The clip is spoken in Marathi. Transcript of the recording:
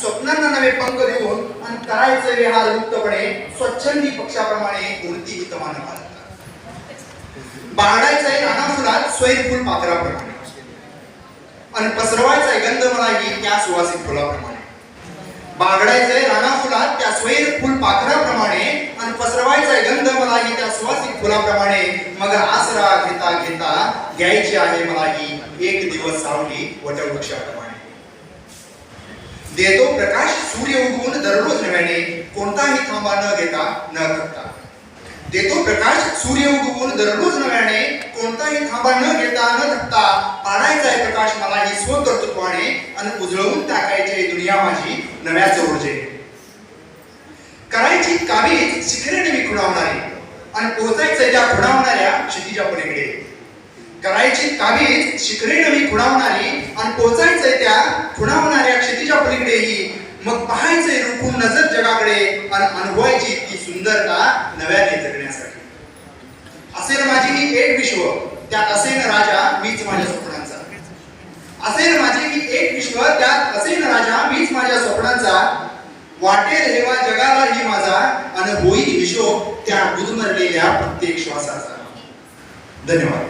स्वप्नांना नवे पंख देऊन आणि करायचे विहार मुक्तपणे स्वच्छंदी पक्षाप्रमाणे उडती तमान बाळायचंय बाळगायचंय राणा फुलात स्वैर आणि पसरवायचंय गंध मलाही त्या सुवासिक फुलाप्रमाणे. बागडायचंय राणा फुलात त्या स्वैर फुल पाखराप्रमाणे आणि पसरवायचंय गंध मलाही त्या सुवासिक फुलाप्रमाणे. मग आसरा घेता घेता घ्यायची आहे मलाही एक दिवस सावली वटवृक्षाप्रमाणे. देतो प्रकाश सूर्य उगवून दररोज नव्याने कोणताही थांबा न घेता न करता. देतो प्रकाश सूर्य उगवून दररोज नव्याने कोणताही थांबा न घेता न थकता पाडायचा आहे प्रकाश मला ही स्वकर्तृत्वाने आणि उजळवून टाकायचे दुनिया माझी नव्या ऊर्जे करायची कामे शिखरेने मी खुणावणारे आणि पोहोचायचं त्या खुणावणाऱ्या क्षितिजा पलीकडे. करायची कामे शिखरेने मी खुणावणारी आणि पोहोचायचंय त्या खुणावणाऱ्या क्षितिजा मग पाहायचंय रुकून नजर जगाकडे आणि अनुभवायची ती सुंदरता नव्याने जगण्यासाठी. असेल माझी ही एक विश्व त्यात असेन राजा मीच माझ्या स्वप्नांचा. असेल माझी ही एक विश्व त्यात असेन राजा मीच माझ्या स्वप्नांचा. वाटेल हेवा जगाला ही माझा आणि होईल हिशोब त्या गुदमरलेल्या प्रत्येक श्वासाचा. धन्यवाद.